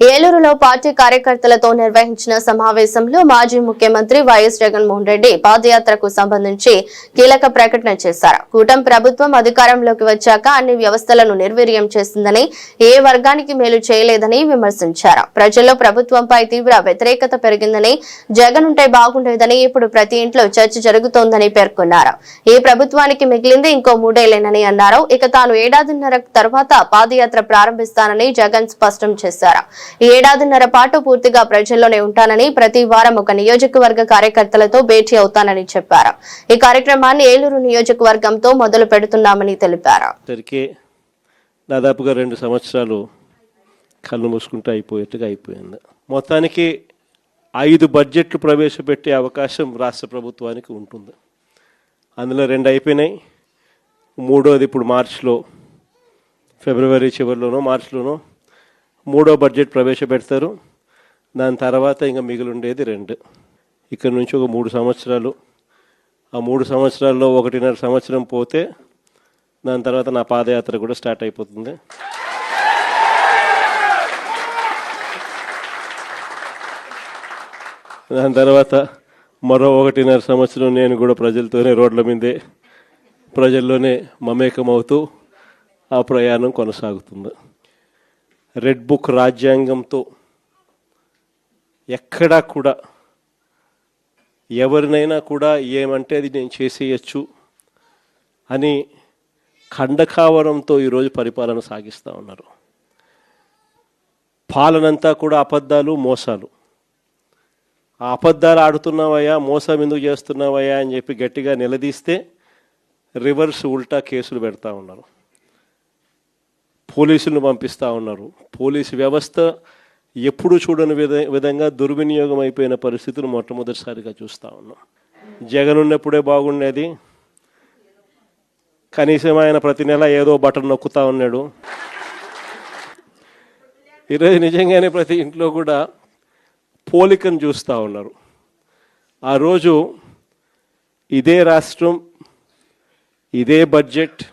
ఏలూరులో పార్టీ కార్యకర్తలతో నిర్వహించిన సమావేశంలో మాజీ ముఖ్యమంత్రి వైఎస్ జగన్మోహన్ రెడ్డి పాదయాత్రకు సంబంధించి కీలక ప్రకటన చేశారు. కూటమి ప్రభుత్వం అధికారంలోకి వచ్చాక అన్ని వ్యవస్థలను నిర్వీర్యం చేసిందని ఏ వర్గానికి మేలు చేయలేదని విమర్శించారు. ప్రజల్లో ప్రభుత్వంపై తీవ్ర వ్యతిరేకత పెరిగిందని జగన్ ఉంటే బాగుండేదని ఇప్పుడు ప్రతి ఇంట్లో చర్చ జరుగుతోందని పేర్కొన్నారు. ఈ ప్రభుత్వానికి మిగిలింది ఇంకో మూడేళ్ళేనని అన్నారు. ఇక తాను ఏడాదిన్నర తర్వాత పాదయాత్ర ప్రారంభిస్తానని జగన్ స్పష్టం చేశారు. ఏడాదిన్నర పాటు పూర్తిగా ప్రజల్లోనే ఉంటానని ప్రతి వారం ఒక నియోజకవర్గ కార్యకర్తలతో భేటీ అవుతానని చెప్పారు. ఈ కార్యక్రమాన్ని ఏలూరు నియోజకవర్గంతో మొదలు పెడుతున్నామని తెలిపారు. దాదాపుగా రెండు సంవత్సరాలు కళ్ళు మూసుకుంటూ అయిపోయేట్టుగా అయిపోయింది. మొత్తానికి ఐదు బడ్జెట్లు ప్రవేశపెట్టే అవకాశం రాష్ట్ర ప్రభుత్వానికి ఉంటుంది. అందులో రెండు అయిపోయినాయి. మూడోది ఇప్పుడు మార్చిలో ఫిబ్రవరి చివరిలోనో మార్చిలోనో మూడో బడ్జెట్ ప్రవేశపెడతారు. దాని తర్వాత ఇంకా మిగిలి ఉండేది రెండు. ఇక్కడ నుంచి ఒక మూడు సంవత్సరాలు. ఆ మూడు సంవత్సరాల్లో ఒకటిన్నర సంవత్సరం పోతే దాని తర్వాత నా పాదయాత్ర కూడా స్టార్ట్ అయిపోతుంది. దాని తర్వాత మరో ఒకటిన్నర సంవత్సరం నేను కూడా ప్రజలతోనే రోడ్ల మీదే ప్రజల్లోనే మమేకమవుతూ ఆ ప్రయాణం కొనసాగుతుంది. రెడ్ బుక్ రాజ్యాంగంతో ఎక్కడా కూడా ఎవరినైనా కూడా ఏమంటే అది నేను చేసేయచ్చు అని ఖండకావరంతో ఈరోజు పరిపాలన సాగిస్తూ ఉన్నారు. పాలనంతా కూడా అబద్ధాలు మోసాలు. ఆ అబద్ధాలు ఆడుతున్నావయ్యా మోసం ఎందుకు చేస్తున్నావయ్యా అని చెప్పి గట్టిగా నిలదీస్తే రివర్స్ ఉల్టా కేసులు పెడతా ఉన్నారు. పోలీసులను పంపిస్తూ ఉన్నారు. పోలీసు వ్యవస్థ ఎప్పుడు చూడని విధ విధంగా దుర్వినియోగం అయిపోయిన పరిస్థితులు మొట్టమొదటిసారిగా చూస్తూ ఉన్నాం. జగన్ ఉన్నప్పుడే బాగుండేది. కనీసం ఆయన ప్రతి నెల ఏదో బటన్ నొక్కుతూ ఉన్నాడు. ఈరోజు నిజంగానే ప్రతి ఇంట్లో కూడా పోలికను చూస్తూ ఉన్నారు. ఆ రోజు ఇదే రాష్ట్రం ఇదే బడ్జెట్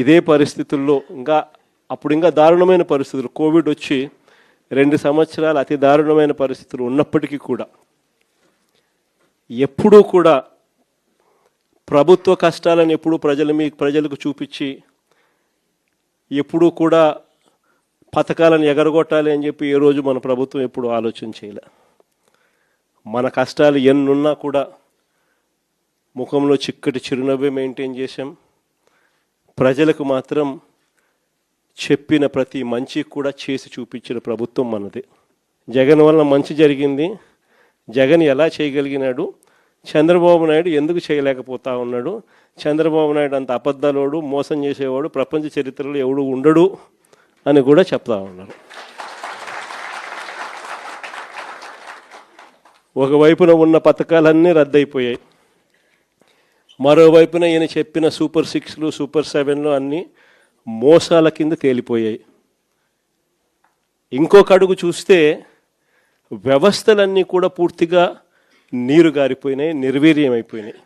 ఇదే పరిస్థితుల్లో ఇంకా అప్పుడు ఇంకా దారుణమైన పరిస్థితులు. కోవిడ్ వచ్చి రెండు సంవత్సరాలు అతి దారుణమైన పరిస్థితులు ఉన్నప్పటికీ కూడా ఎప్పుడూ కూడా ప్రభుత్వ కష్టాలను ఎప్పుడూ ప్రజల మీ ప్రజలకు చూపించి ఎప్పుడూ కూడా పథకాలను ఎగరగొట్టాలి అని చెప్పి ఏ రోజు మన ప్రభుత్వం ఎప్పుడు ఆలోచన చేయలే. మన కష్టాలు ఎన్నున్నా కూడా ముఖంలో చిక్కటి చిరునవ్వే మెయింటైన్ చేశాం. ప్రజలకు మాత్రం చెప్పిన ప్రతి మంచి కూడా చేసి చూపించిన ప్రభుత్వం మనది. జగన్ వలన మంచి జరిగింది. జగన్ ఎలా చేయగలిగినాడు? చంద్రబాబు నాయుడు ఎందుకు చేయలేకపోతా ఉన్నాడు? చంద్రబాబు నాయుడు అంత అబద్ధాలోడు మోసం చేసేవాడు ప్రపంచ చరిత్రలో ఎవడు ఉండడు అని కూడా చెప్తా ఉన్నారు. ఒకవైపున ఉన్న పథకాలన్నీ రద్దయిపోయాయి. మరోవైపున ఈయన చెప్పిన సూపర్ సిక్స్లు సూపర్ సెవెన్లు అన్నీ మోసాల కింద తేలిపోయాయి. ఇంకొక అడుగు చూస్తే వ్యవస్థలన్నీ కూడా పూర్తిగా నీరు గారిపోయినాయి నిర్వీర్యం అయిపోయినాయి